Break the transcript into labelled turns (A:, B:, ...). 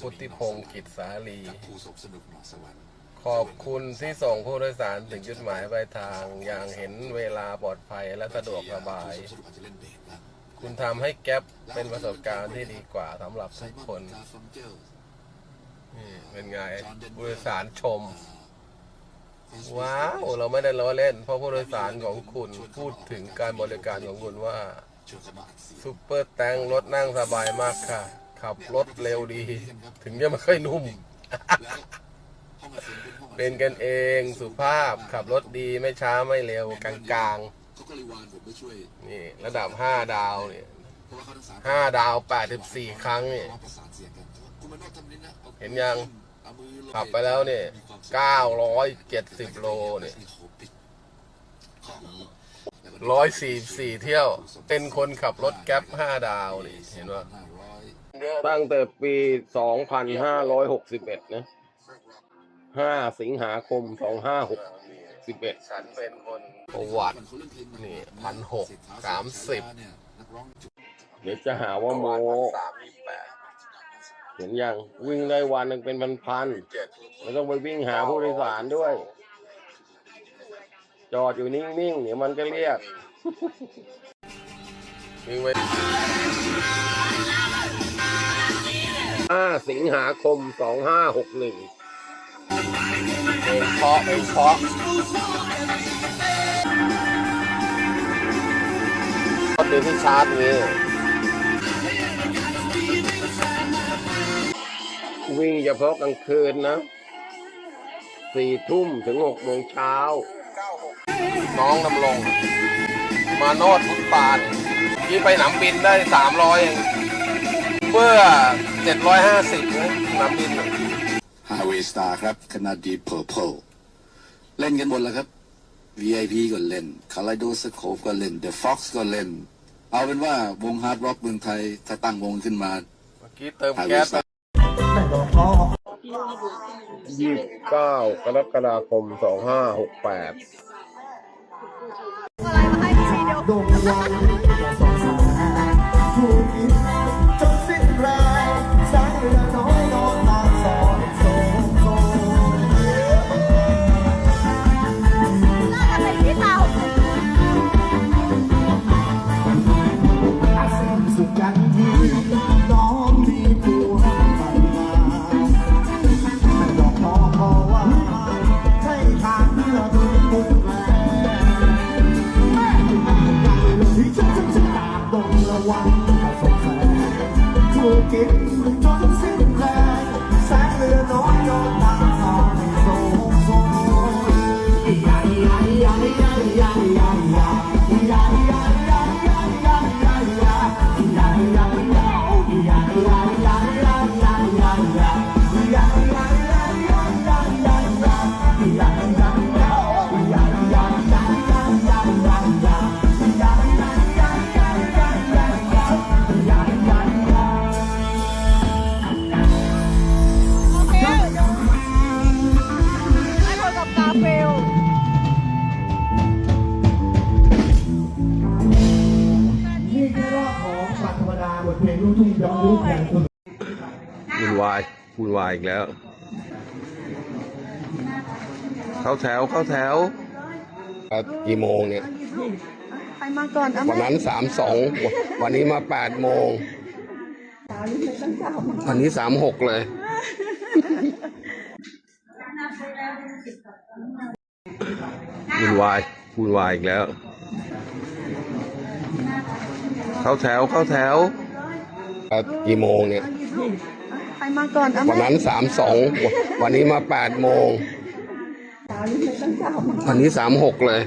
A: พุทธิพงศ์กิจสาลี
B: กับผู้สมสนุกหนอสวรรค์
A: ขอบคุณที่ส่งผู้โดยสารถึงจุดหมายปลายทางอย่างเห็นเวลาปลอดภัยและสะดวกสบาย
B: ผู้สมสนุกอาจจะเล่นเบสบ้าง
A: คุณทำให้แก๊ปเป็นประสบการณ์ที่ดีกว่าสำหรับทุกคน
B: กาฟังเกล
A: นี่เป็นไงผู้โดยสารชม ว้าว เราไม่ได้ล้อเล่น เพราะผู้โดยสารของคุณพูดถึงการบริการของคุณว่า
B: ชวนเขามาอัดเสียง
A: ซูเปอร์แตงรถนั่งสบายมากค่ะ ขับรถเร็วดี ถึงจะไม่ค่อยนุ่ม
B: เป็น
A: กันเองสุภาพขับรถดีไม่ช้าไม่เร็วกลางๆนี่ระดับห้าดาวเนี่ย
B: ห้าดาวแป
A: ดสิบสี่ครั้งเนี่ย
B: เห็
A: นยังขับไปแล้วเนี่ย
B: เก้าร้อย
A: เจ็ดสิบโลเนี่ย
B: ร้อยสี่
A: สี่เที่ยว เป็นคนขับรถแก๊ปห้าดาวนี่เห็นว่า ตั้งแต่ปี 2561 นะ 5 สิงหาคม 2561ฉันเป็นคนประวัติ
B: เขาเล่นเพลงใหม่
A: นี่ะพันหกสามสิบ
B: เนี่ยนักร้องจุด
A: เดี๋ยวจะหาว่าโมเห็นยังวิ่งได้วันหนึ่งเป็นพันๆไม่ต้องไปวิ่งหาผู้โดยสารด้วย จอดอยู่นิ่งๆ เดี๋ยวมันก็เรียกวิ่งไป ห้าสิงหาคมสองห้าหกหนึ่งเพลงเพราะเพลงเพราะก็ดูที่ชาร์จนี้วิ่งเฉพาะกลางคืนนะสี่ทุ่มถึงหกโมงเช้า น้องนำลง มาโนดพุทธปานที่ไปหนำบินได้สามร้อยเอง เมื่อเจ็ดร้อยห้าสิบนะหนำบินน่ะ
B: Highway Star ครับคณะ Deep Purple เล่นกันหมดแล้วครับ VIP ก็เล่น Kaleidoscope ก็เล่น The Fox ก็เล่น เอาเป็นว่าวงฮาร์ดร็อกเมืองไทย ถ้าตั้งวงขึ้นมา
A: เมื่อกี้เติม
B: Highway
A: แก๊ส
B: Star
A: ยี่สิบเก้ากรกฎาคมสองห้าหกแปด
C: อะไรมาให้พี่ซีเดียว
D: ดงวันเราสงสารถูกกินจน ถูกกินจนสิ้น
A: วุ่นวายวุ่นวายอีกแล้ว เข้าแถวเข้าแถวอะกี่โมงเนี่ย
C: ใครมาก่อนอะ
A: วันนั้นสามสองวันนี้มาแปดโมงวันนี้สามหกเลยวุ่นวายวุ่นวายอีกแล้ว เข้าแถวเข้าแถวอะ กี่โมงเนี่ย
C: ใครมาก่อนอะ
A: วันนั้นสามสองวันนี้มาแปดโมงวันนี้สามหกเลย